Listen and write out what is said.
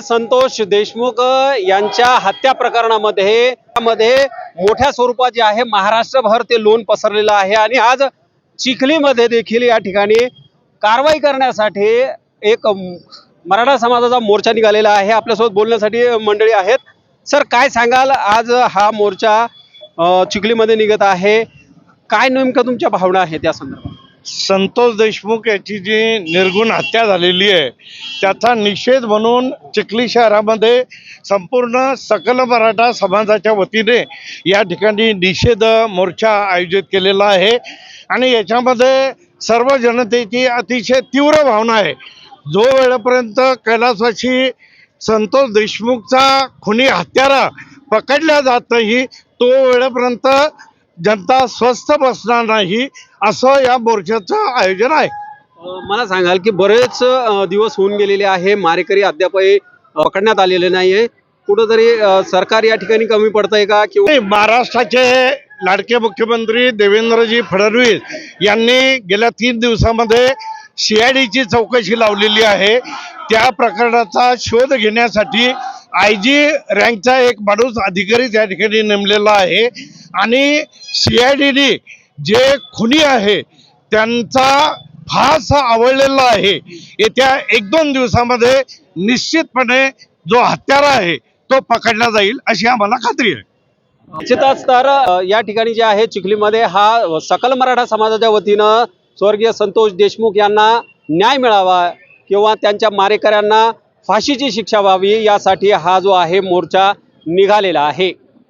संतोष देशमुख यांच्या हत्या प्रकरणामध्ये मध्ये मोठ्या स्वरूपात जे आहे. महाराष्ट्रभर ते लोन पसरलेलं आहे आणि आज चिखलीमध्ये देखील या ठिकाणी कारवाई करण्यासाठी एक मराठा समाजाचा मोर्चा निघालेला आहे. आपल्यासोबत बोलण्यासाठी मंडळी आहेत. सर काय सांगाल? आज हा मोर्चा चिखलीमध्ये निघत आहे. काय नेमकं तुमच्या भावना आहेत त्या संदर्भात? संतोष देशमुख याची जी निर्गुण हत्या झालेली आहे त्याचा निषेध म्हणून चिखली शहरामध्ये संपूर्ण सकल मराठा समाजाच्या वतीने या ठिकाणी निषेध मोर्चा आयोजित केलेला आहे. आणि याच्यामध्ये सर्व जनतेची अतिशय तीव्र भावना आहे. जो वेळेपर्यंत कैलासवाशी संतोष देशमुखचा खुनी हत्यारा पकडला जात नाही तो वेळेपर्यंत जनता स्वस्थ बसणार नाही असं या मोर्चाचं आयोजन आहे. मला सांगाल की बरेच दिवस होऊन गेलेले आहे. मारेकरी अद्यापही पकडण्यात आलेले नाहीये. कुठंतरी सरकार या ठिकाणी कमी पडतंय का? किंवा महाराष्ट्राचे लाडके मुख्यमंत्री देवेंद्रजी फडणवीस यांनी गेल्या तीन दिवसामध्ये सीआयडीची चौकशी लावलेली आहे. त्या प्रकरणाचा शोध घेण्यासाठी आय जी रँकचा एक माणूस अधिकारी त्या ठिकाणी नेमलेला आहे. आणि सीआयडीने जे खुनी आहे त्यांचा फास आवडलेला आहे. येत्या एक दोन दिवसामध्ये निश्चितपणे जो हत्यारा आहे तो पकडला जाईल अशी आम्हाला खात्री आहे. निश्चितच तर या ठिकाणी जे आहे चिखलीमध्ये हा सकल मराठा समाजाच्या वतीनं स्वर्गीय संतोष देशमुख यांना न्याय मिळावा किंवा त्यांच्या मारेकऱ्यांना फाशीची शिक्षा व्हावी यासाठी हा जो आहे मोर्चा निघालेला आहे.